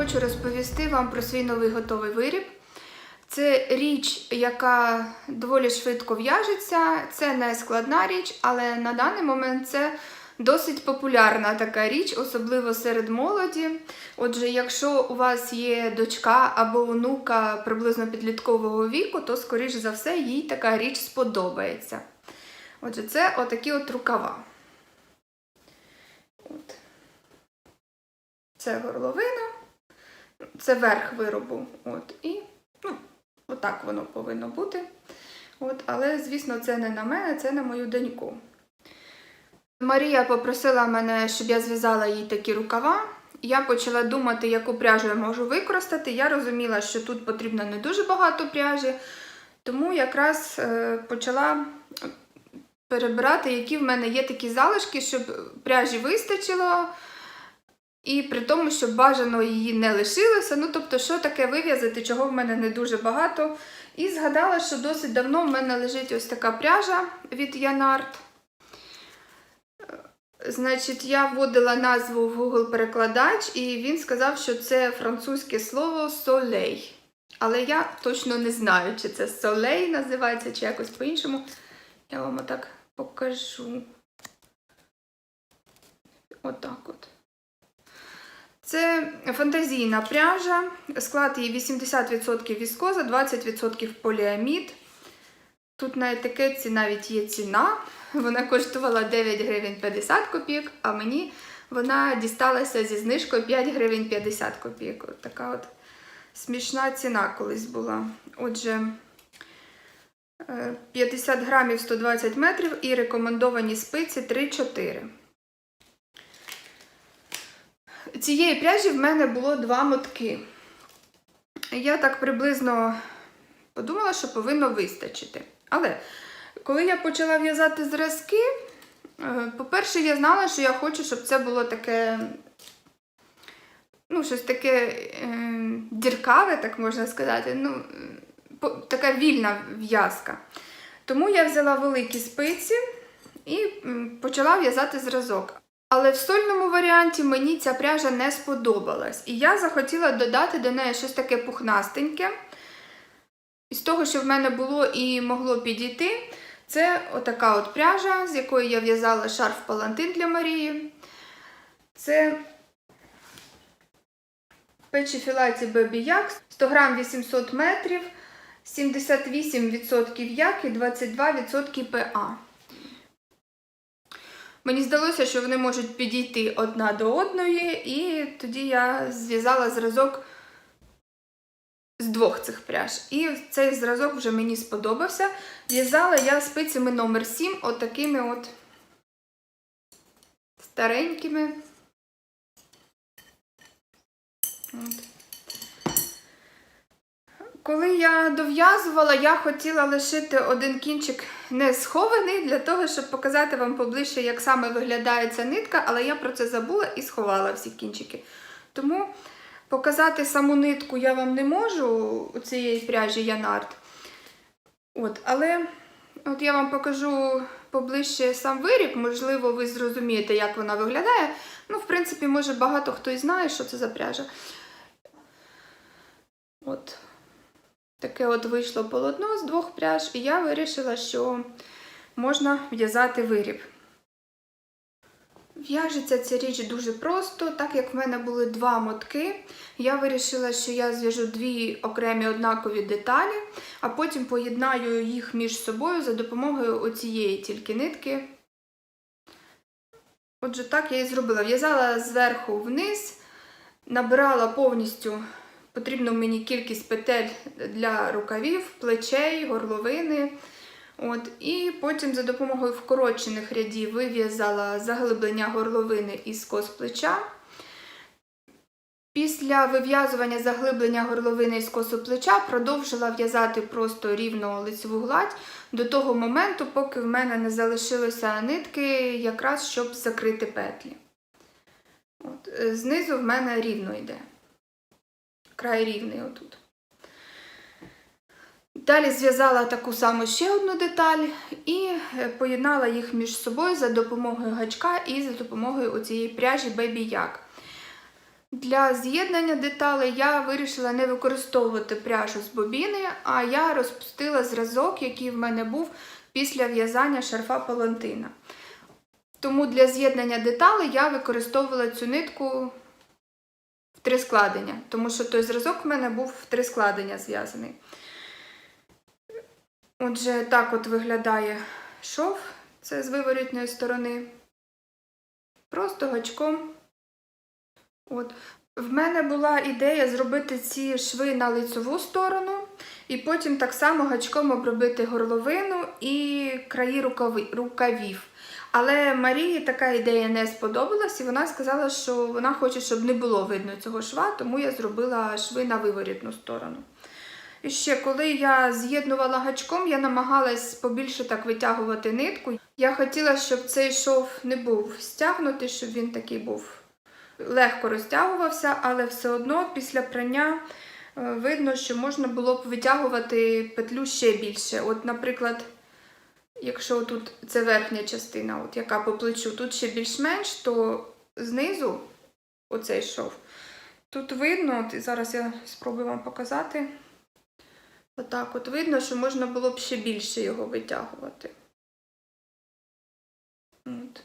хочу розповісти вам про свій новий готовий виріб. Це річ, яка доволі швидко в'яжеться. Це не складна річ, але на даний момент це досить популярна така річ, особливо серед молоді. Отже, якщо у вас є дочка або онука приблизно підліткового віку, то, скоріш за все, їй така річ сподобається. Отже, це отакі от рукава. Це горловина, це верх виробу. От, і ну, отак воно повинно бути. От, але, звісно, це не на мене, це на мою доньку. Марія попросила мене, щоб я зв'язала їй такі рукава. Я почала думати, яку пряжу я можу використати. Я розуміла, що тут потрібно не дуже багато пряжі, тому якраз е, почала перебирати, які в мене є такі залишки, щоб пряжі вистачило. І при тому, щоб бажано її не лишилося. Ну, тобто, що таке вив'язати, чого в мене не дуже багато. І згадала, що досить давно в мене лежить ось така пряжа від Янарт. Значить, я вводила назву в Google перекладач, і він сказав, що це французьке слово солей. Але я точно не знаю, чи це солей називається, чи якось по-іншому. Я вам отак покажу. Отак от. Це фантазійна пряжа. Склад її 80% віскоза, 20% поліамід. Тут на етикетці навіть є ціна. Вона коштувала 9 гривень 50 копійок, а мені вона дісталася зі знижкою 5 гривень 50 копійок. Така от смішна ціна колись була. Отже, е, 50 грамів 120 метрів і рекомендовані спиці 3-4. Цієї пряжі в мене було два мотки. Я так приблизно подумала, що повинно вистачити. Але коли я почала в'язати зразки, е, по-перше, я знала, що я хочу, щоб це було таке, ну, щось таке е, діркаве, так можна сказати, ну, по- така вільна в'язка. Тому я взяла великі спиці і почала в'язати зразок. Але в сольному варіанті мені ця пряжа не сподобалась. І я захотіла додати до неї щось таке пухнастеньке. Із того, що в мене було і могло підійти, це отака от пряжа, з якої я в'язала шарф палантин для Марії. Це печі філаті Yak, 100 грам 800 метрів, 78% як і 22% ПА. Мені здалося, що вони можуть підійти одна до одної, і тоді я зв'язала зразок з двох цих пряж. І цей зразок вже мені сподобався. В'язала я спицями номер 7 отакими от старенькими. От. Коли я дов'язувала, я хотіла лишити один кінчик не схований для того, щоб показати вам поближче, як саме виглядає ця нитка, але я про це забула і сховала всі кінчики. Тому показати саму нитку я вам не можу у цієї пряжі Янарт. От, але от я вам покажу поближче сам виріб, можливо, ви зрозумієте, як вона виглядає. Ну, в принципі, може, багато хто і знає, що це за пряжа. От. Таке от вийшло полотно з двох пряж, і я вирішила, що можна в'язати виріб. В'яжеться ця річ дуже просто, так як в мене були два мотки, я вирішила, що я зв'яжу дві окремі однакові деталі, а потім поєднаю їх між собою за допомогою оцієї тільки нитки. Отже, так я і зробила. В'язала зверху вниз, набирала повністю потрібну мені кількість петель для рукавів, плечей, горловини. От, І потім за допомогою вкорочених рядів вив'язала заглиблення горловини і скос плеча. Після вив'язування заглиблення горловини і скосу плеча продовжила в'язати просто рівно лицеву гладь до того моменту, поки в мене не залишилося нитки, якраз щоб закрити петлі. От, е, знизу в мене рівно йде. Край рівний отут. Далі зв'язала таку саму ще одну деталь і е, поєднала їх між собою за допомогою гачка і за допомогою оцієї пряжі Baby Yak. Для з'єднання деталей я вирішила не використовувати пряжу з бобіни, а я розпустила зразок, який в мене був після в'язання шарфа палантина. Тому для з'єднання деталей я використовувала цю нитку три складення, тому що той зразок в мене був в три складення зв'язаний. Отже, так от виглядає шов, це з виворітної сторони. Просто гачком. От. В мене була ідея зробити ці шви на лицеву сторону, і потім так само гачком обробити горловину і краї рукавів. Але Марії така ідея не сподобалась, і вона сказала, що вона хоче, щоб не було видно цього шва, тому я зробила шви на виворітну сторону. І ще коли я з'єднувала гачком, я намагалась побільше так витягувати нитку. Я хотіла, щоб цей шов не був стягнутий, щоб він такий був легко розтягувався, але все одно після прання е, видно, що можна було б витягувати петлю ще більше. От, наприклад, якщо тут це верхня частина, от яка по плечу, тут ще більш-менш, то знизу оцей шов. Тут видно, от зараз я спробую вам показати. Отак от видно, що можна було б ще більше його витягувати. От.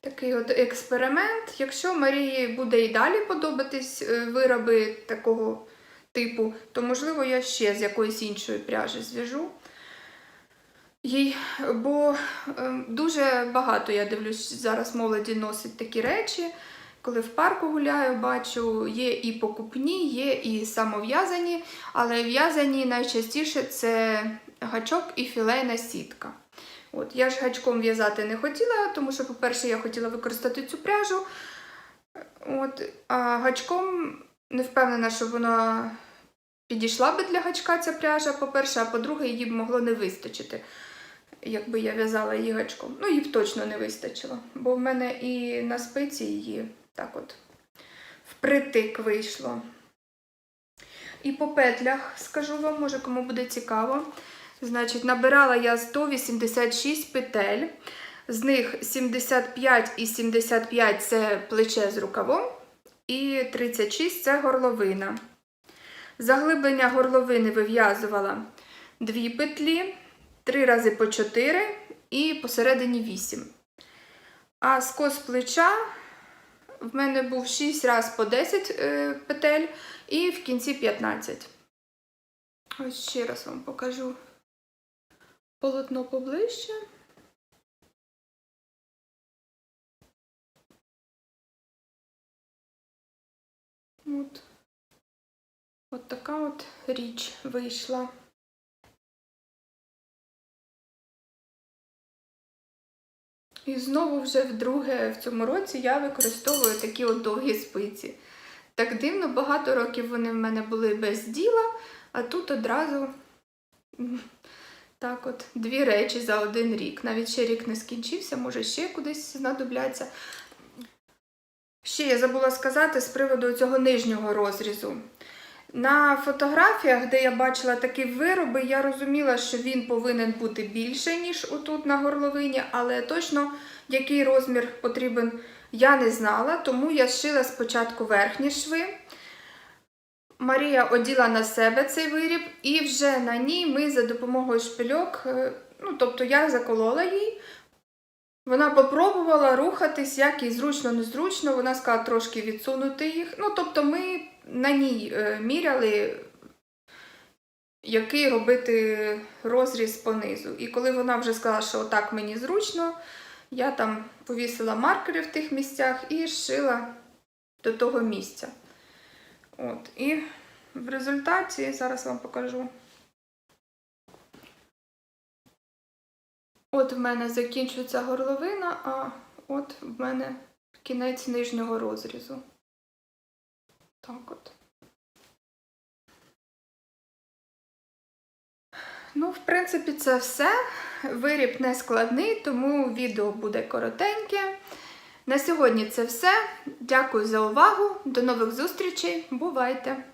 Такий от експеримент. Якщо Марії буде і далі подобатись е, вироби такого типу, то, можливо, я ще з якоїсь іншої пряжі зв'яжу. Їй, бо е, дуже багато, я дивлюсь, зараз молоді носить такі речі. Коли в парку гуляю, бачу, є і покупні, є і самов'язані, але в'язані найчастіше це гачок і філейна сітка. От, Я ж гачком в'язати не хотіла, тому що, по-перше, я хотіла використати цю пряжу. От, А гачком не впевнена, що вона підійшла би для гачка ця пряжа, по-перше, а по-друге, її б могло не вистачити, якби я в'язала її гачком. Ну, їй б точно не вистачило, бо в мене і на спиці її так от впритик вийшло. І по петлях скажу вам, може кому буде цікаво. Значить, набирала я 186 петель, з них 75 і 75 це плече з рукавом, і 36 це горловина. Заглиблення горловини вив'язувала 2 петлі, 3 рази по 4 і посередині 8. А скос плеча в мене був 6 разів по 10 е, петель і в кінці 15. Ось ще раз вам покажу полотно поближче. От. От така от річ вийшла. І знову вже вдруге в цьому році я використовую такі от довгі спиці. Так дивно, багато років вони в мене були без діла, а тут одразу так от дві речі за один рік. Навіть ще рік не скінчився, може ще кудись знадобляться. Ще я забула сказати з приводу цього нижнього розрізу. На фотографіях, де я бачила такі вироби, я розуміла, що він повинен бути більший, ніж отут на горловині, але точно який розмір потрібен, я не знала, тому я зшила спочатку верхні шви. Марія оділа на себе цей виріб, і вже на ній ми за допомогою шпильок, е, ну, тобто я заколола їй. Вона попробувала рухатись, як їй зручно, незручно. Вона сказала трошки відсунути їх. Ну, тобто, ми на ній е, міряли, який робити розріз понизу. І коли вона вже сказала, що отак мені зручно, я там повісила маркери в тих місцях і зшила до того місця. От, І в результаті, зараз вам покажу. От в мене закінчується горловина, а от в мене кінець нижнього розрізу. Так от. Ну, в принципі, це все. Виріб не складний, тому відео буде коротеньке. На сьогодні це все. Дякую за увагу. До нових зустрічей. Бувайте!